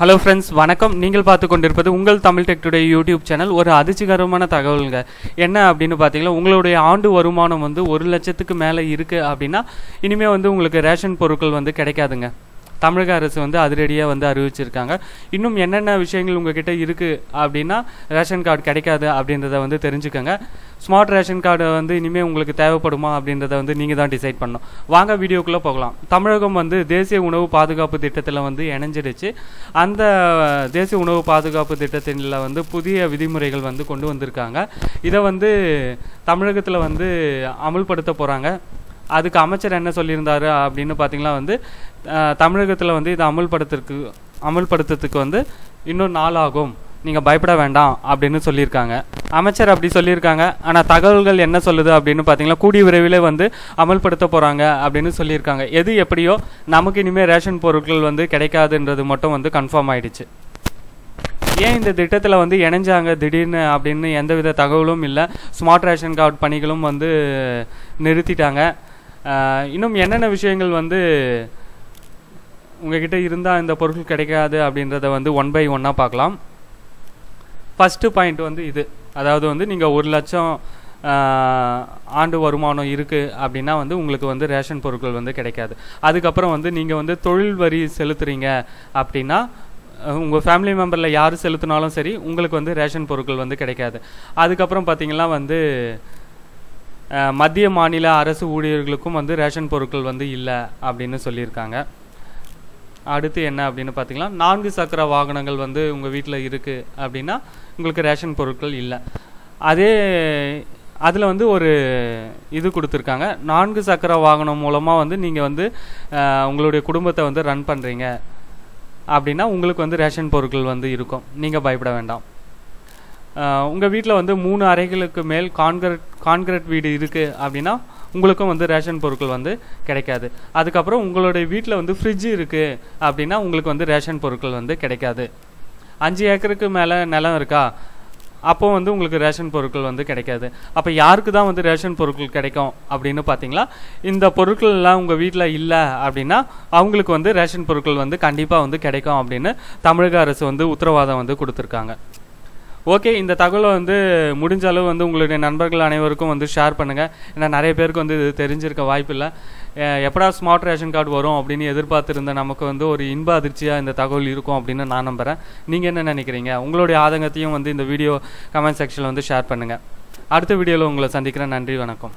Hello friends வணக்கம். நீங்கள் பார்த்து கொண்டிருப்பது உங்கள் Tamil tech today YouTube channel ஒரு அதிர்ச்சிகரமான தகவலுங்க. என்ன அப்படின்னு பார்த்தீங்கன்னா உங்களுடைய ஆண்டு வருமானம் வந்து ஒரு லட்சத்துக்கு மேலே இருக்குது அப்படின்னா இனிமேல் வந்து உங்களுக்கு ரேஷன் பொருட்கள் வந்து கிடைக்காதுங்க. தமிழக அரசு வந்து அதிரடியாக வந்து அறிவிச்சிருக்காங்க. இன்னும் என்னென்ன விஷயங்கள் உங்ககிட்ட இருக்குது அப்படின்னா ரேஷன் கார்டு கிடைக்காது அப்படின்றத வந்து தெரிஞ்சுக்கோங்க. ஸ்மார்ட் ரேஷன் கார்டு வந்து இனிமேல் உங்களுக்கு தேவைப்படுமா அப்படின்றத வந்து நீங்கள் தான் டிசைட் பண்ணணும். வாங்க வீடியோக்குள்ளே போகலாம். தமிழகம் வந்து தேசிய உணவு பாதுகாப்பு திட்டத்தில் வந்து இணைஞ்சிடுச்சு. அந்த தேசிய உணவு பாதுகாப்பு திட்டத்தில் வந்து புதிய விதிமுறைகள் வந்து கொண்டு வந்திருக்காங்க. இதை வந்து தமிழகத்தில் வந்து அமல்படுத்த போகிறாங்க அதுக்கு அமைச்சர் என்ன சொல்லியிருந்தாரு அப்படின்னு பார்த்தீங்கன்னா வந்து தமிழகத்தில் வந்து இதை அமல்படுத்துறதுக்கு அமல்படுத்துறதுக்கு வந்து இன்னும் நாள் ஆகும் நீங்கள் பயப்பட வேண்டாம் அப்படின்னு சொல்லியிருக்காங்க. அமைச்சர் அப்படி சொல்லியிருக்காங்க. ஆனால் தகவல்கள் என்ன சொல்லுது அப்படின்னு பார்த்தீங்கன்னா கூடிய விரைவில் வந்து அமல்படுத்த போகிறாங்க அப்படின்னு சொல்லியிருக்காங்க. எது எப்படியோ நமக்கு இனிமேல் ரேஷன் பொருட்கள் வந்து கிடைக்காதுன்றது மட்டும் வந்து கன்ஃபார்ம் ஆயிடுச்சு. ஏன் இந்த திட்டத்தில் வந்து இணைஞ்சாங்க திடீர்னு அப்படின்னு எந்தவித தகவலும் இல்லை. ஸ்மார்ட் ரேஷன் கார்டு பணிகளும் வந்து நிறுத்திட்டாங்க. இன்னும் என்னென்ன விஷயங்கள் வந்து உங்ககிட்ட இருந்தால் இந்த பொருட்கள் கிடைக்காது அப்படின்றத வந்து ஒன் பை ஒன்னாக பார்க்கலாம். ஃபஸ்ட்டு பாயிண்ட் வந்து இது. அதாவது வந்து நீங்கள் ஒரு லட்சம் ஆண்டு வருமானம் இருக்குது அப்படின்னா வந்து உங்களுக்கு வந்து ரேஷன் பொருட்கள் வந்து கிடைக்காது. அதுக்கப்புறம் வந்து நீங்கள் வந்து தொழில் வரி செலுத்துறீங்க அப்படின்னா உங்கள் ஃபேமிலி மெம்பரில் யார் செலுத்தினாலும் சரி உங்களுக்கு வந்து ரேஷன் பொருட்கள் வந்து கிடைக்காது. அதுக்கப்புறம் பார்த்தீங்கன்னா வந்து மத்திய மாநில அரசு ஊழியர்களுக்கும் வந்து ரேஷன் பொருட்கள் வந்து இல்லை அப்படின்னு சொல்லியிருக்காங்க. அடுத்து என்ன அப்படின்னு பார்த்தீங்கன்னா நான்கு சக்கர வாகனங்கள் வந்து உங்கள் வீட்டில் இருக்குது அப்படின்னா உங்களுக்கு ரேஷன் பொருட்கள் இல்லை. அதே அதில் வந்து ஒரு இது கொடுத்துருக்காங்க. நான்கு சக்கர வாகனம் மூலமாக வந்து நீங்கள் வந்து உங்களுடைய குடும்பத்தை வந்து ரன் பண்ணுறீங்க அப்படின்னா உங்களுக்கு வந்து ரேஷன் பொருட்கள் வந்து இருக்கும். நீங்கள் பயப்பட வேண்டாம். உங்கள் வீட்டில் வந்து மூணு அறைகளுக்கு மேல் கான்கிரட் கான்கிரட் வீடு இருக்குது அப்படின்னா உங்களுக்கும் வந்து ரேஷன் பொருட்கள் வந்து கிடைக்காது. அதுக்கப்புறம் உங்களுடைய வீட்டில் வந்து ஃப்ரிட்ஜ் இருக்குது அப்படின்னா உங்களுக்கு வந்து ரேஷன் பொருட்கள் வந்து கிடைக்காது. அஞ்சு ஏக்கருக்கு மேலே நிலம் இருக்கா? அப்போ வந்து உங்களுக்கு ரேஷன் பொருட்கள் வந்து கிடைக்காது. அப்போ யாருக்கு தான் வந்து ரேஷன் பொருட்கள் கிடைக்கும் அப்படின்னு பார்த்தீங்களா இந்த பொருட்கள்லாம் உங்கள் வீட்டில் இல்லை அப்படின்னா அவங்களுக்கு வந்து ரேஷன் பொருட்கள் வந்து கண்டிப்பாக வந்து கிடைக்கும் அப்படின்னு தமிழக அரசு வந்து உத்தரவாதம் வந்து கொடுத்துருக்காங்க. ஓகே இந்த தகவலை வந்து முடிஞ்ச அளவு வந்து உங்களுடைய நண்பர்கள் அனைவருக்கும் வந்து ஷேர் பண்ணுங்கள் ஏன்னா நிறைய பேருக்கு வந்து இது தெரிஞ்சிருக்க வாய்ப்பு இல்லை எப்படா ஸ்மார்ட் ரேஷன் கார்டு வரும் அப்படின்னு எதிர்பார்த்துருந்த நமக்கு வந்து ஒரு இன்ப அதிர்ச்சியாக இந்த தகவல் இருக்கும் அப்படின்னு நான் நம்புகிறேன் நீங்கள் என்ன நினைக்கிறீங்க? உங்களுடைய ஆதங்கத்தையும் வந்து இந்த வீடியோ கமெண்ட் செக்ஷனில் வந்து ஷேர் பண்ணுங்கள் அடுத்த வீடியோவில் உங்களை சந்திக்கிறேன். நன்றி வணக்கம்.